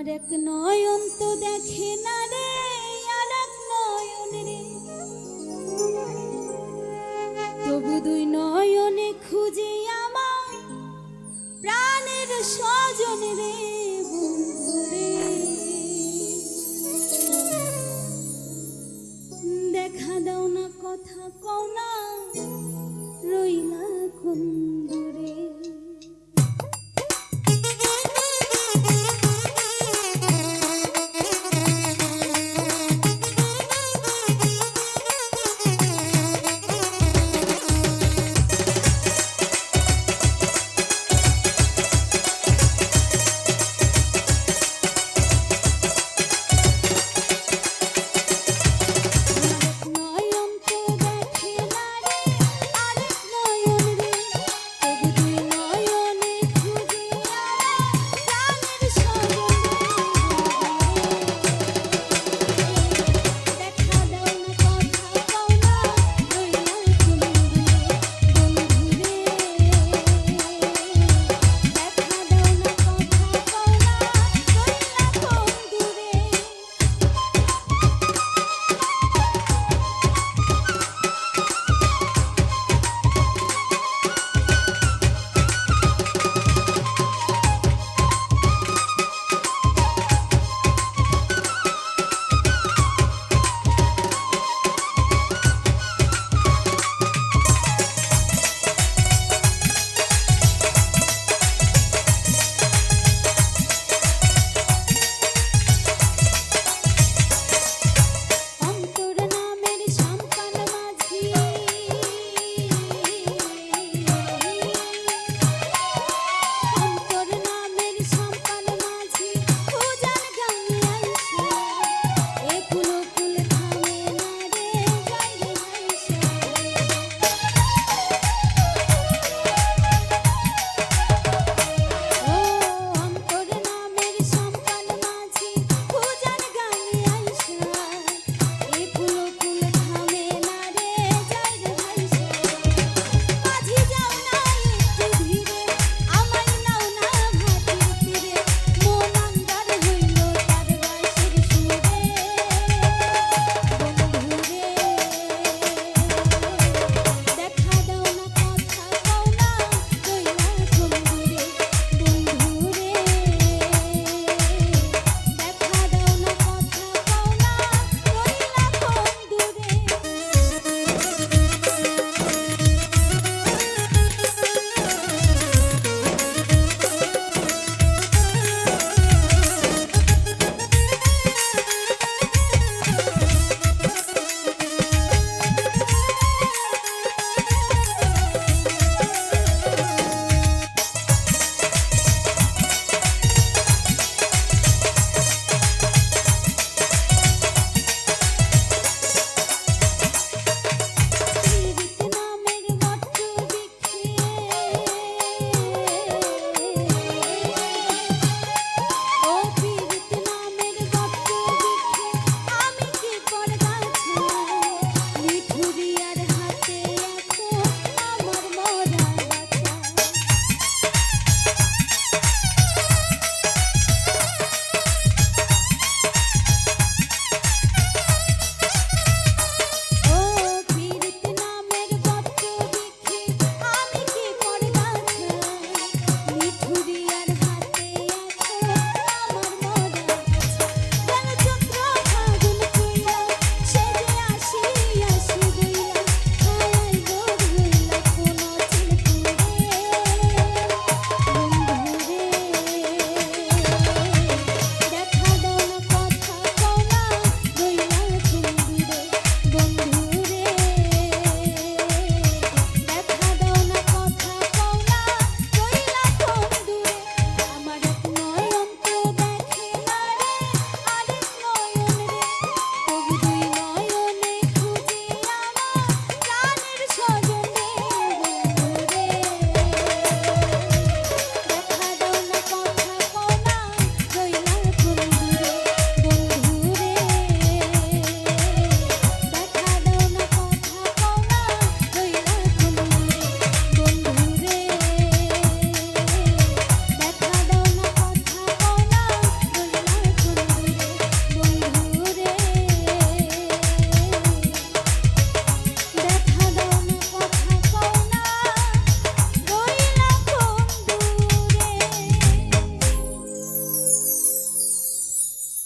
আমার এক নয়ন তো দেখে না রে, আর এক নয়ন রে। তবু দুই নয়নে খুঁজি আমার প্রাণের স্বজন রে।